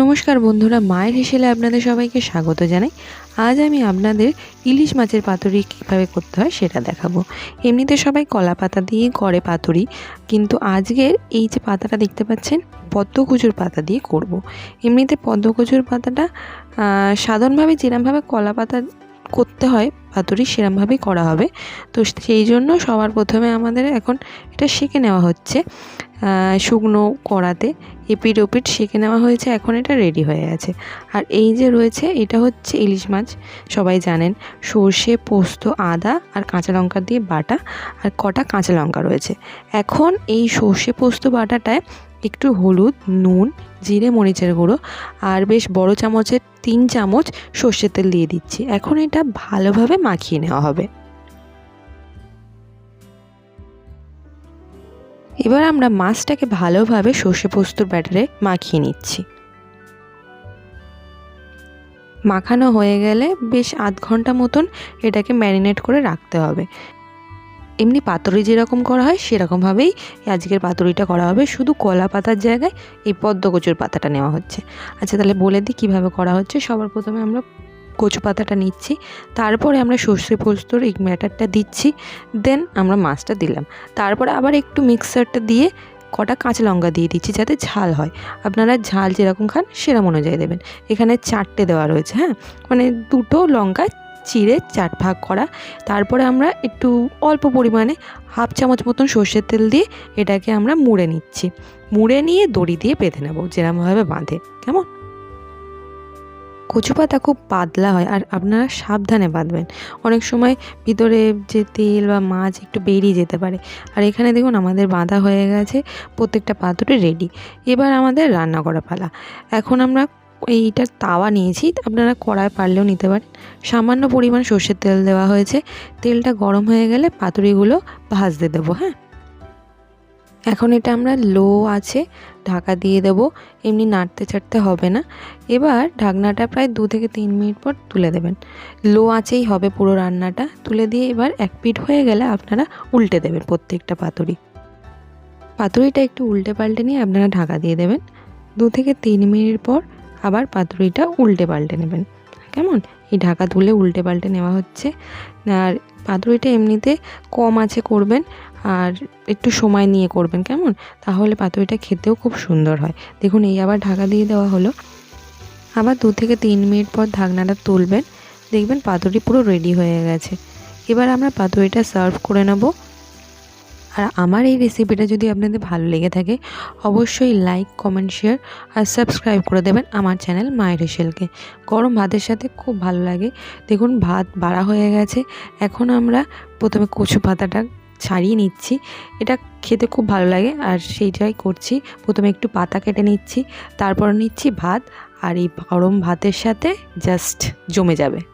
নমস্কার বন্ধুরা, মায়ের হেসেলে আপনাদের সবাইকে স্বাগত জানাই। আজ আমি আপনাদের ইলিশ মাছের পাতুরি কীভাবে করতে হয় সেটা দেখাবো। এমনিতে সবাই কলা পাতা দিয়ে করে পাতুরি, কিন্তু আজকের এই যে পাতাটা দেখতে পাচ্ছেন পদ্মকুচুর পাতা দিয়ে করব। এমনিতে পদ্মকুচুর পাতাটা সাধারণভাবে যেরমভাবে কলা পাতা করতে হয়, পাতুরি সেরমভাবেই করা হবে। তো সেই জন্য সবার প্রথমে আমাদের এখন এটা শিখে নেওয়া হচ্ছে। শুকনো কড়াতে এপিট ওপিট সেঁকে নেওয়া হয়েছে। এখন এটা রেডি হয়ে গেছে। আর এই যে রয়েছে, এটা হচ্ছে ইলিশ মাছ। সবাই জানেন, সর্ষে, পোস্ত, আদা আর কাঁচা লঙ্কা দিয়ে বাটা আর কটা কাঁচা লঙ্কা রয়েছে। এখন এই সর্ষে, পোস্ত বাটাটায় একটু হলুদ, নুন, জিরে, মরিচের গুঁড়ো আর বেশ বড় চামচের তিন চামচ সর্ষের তেল দিয়ে দিচ্ছি। এখন এটা ভালোভাবে মাখিয়ে নেওয়া হবে। এবার আমরা মাছটাকে ভালোভাবে সর্ষে পোস্তর ব্যাটারে মাখিয়ে নিচ্ছি। মাখানো হয়ে গেলে বেশ আধ ঘণ্টা মতন এটাকে ম্যারিনেট করে রাখতে হবে। এমনি পাতুরি যেরকম করা হয় সেরকমভাবেই আজকের পাতুরিটা করা হবে। শুধু কলা পাতার জায়গায় এই পদ্মকচুর পাতাটা নেওয়া হচ্ছে। আচ্ছা তাহলে বলে দিই কীভাবে করা হচ্ছে। সবার প্রথমে আমরা কচু পাতাটা নিচ্ছি। তারপরে আমরা সর্ষে পোস্তর এই ম্যাটারটা দিচ্ছি। দেন আমরা মাছটা দিলাম। তারপরে আবার একটু মিক্সারটা দিয়ে কটা কাঁচা লঙ্কা দিয়ে দিচ্ছি যাতে ঝাল হয়। আপনারা ঝাল যেরকম খান সেরকম অনুযায়ী দেবেন। এখানে চারটে দেওয়া রয়েছে হ্যাঁ? মানে দুটো লঙ্কা চিড়ে চার ভাগ করা। তারপরে আমরা একটু অল্প পরিমাণে হাফ চামচ মতন সর্ষের তেল দিয়ে এটাকে আমরা মুড়ে নিচ্ছি। মুড়ে নিয়ে দড়ি দিয়ে বেঁধে নেব যেরকমভাবে বাঁধে। কেমন? কচু পাতা খুব পাতলা হয় আর আপনারা সাবধানে বাঁধবেন। অনেক সময় ভিতরে যে তেল বা মাছ একটু বেরিয়ে যেতে পারে। আর এখানে দেখুন আমাদের বাঁধা হয়ে গেছে, প্রত্যেকটা পাতুরে রেডি এবার আমাদের রান্না করা পালা। এখন আমরা এইটার তাওয়া নিয়েছি, আপনারা কড়ায় পারলেও নিতে পারেন। সামান্য পরিমাণ সর্ষের তেল দেওয়া হয়েছে। তেলটা গরম হয়ে গেলে পাতুরিগুলো ভাজতে দেবো হ্যাঁ? এখন এটা আমরা লো আছে, ঢাকা দিয়ে দেব, এমনি নাড়তে চাড়তে হবে না। এবার ঢাকনাটা প্রায় দু থেকে তিন মিনিট পর তুলে দেবেন। লো আঁচেই হবে পুরো রান্নাটা, তুলে দিয়ে এবার এক পিঠ হয়ে গেলে আপনারা উল্টে দেবেন প্রত্যেকটা পাতুরি। পাতুরিটা একটু উল্টে পাল্টে নিয়ে আপনারা ঢাকা দিয়ে দেবেন। দু থেকে তিন মিনিট পর আবার পাতুরিটা উল্টে পাল্টে নেবেন। কেমন? এই ঢাকা তুলে উল্টে পাল্টে নেওয়া হচ্ছে। আর পাতুরিটা এমনিতে কম আছে করবেন। আর একটু সময় নিয়ে করবেন, কেমন? তাহলে পাতুরিটা খেতেও খুব সুন্দর হয়। দেখুন, এই আবার ঢাকা দিয়ে দেওয়া হলো। আবার দু থেকে তিন মিনিট পর ঢাকনাটা তুলবেন। দেখবেন পাতুরি পুরো রেডি হয়ে গেছে। এবার আমরা পাতুরিটা সার্ভ করে নেব। আর আমার এই রেসিপিটা যদি আপনাদের ভালো লেগে থাকে, অবশ্যই লাইক কমেন্ট শেয়ার আর সাবস্ক্রাইব করে দেবেন আমার চ্যানেল মায়ের হেসেলকে গরম ভাতের সাথে খুব ভালো লাগে। দেখুন, ভাত বাড়া হয়ে গেছে। এখন আমরা প্রথমে কচু পাতাটা ছাড়িয়ে নিচ্ছি। এটা খেতে খুব ভালো লাগে আর সেইটাই করছি। প্রথমে একটু পাতা কেটে নিচ্ছি, তারপর নিচ্ছি ভাত আর এই গরম ভাতের সাথে জাস্ট জমে যাবে।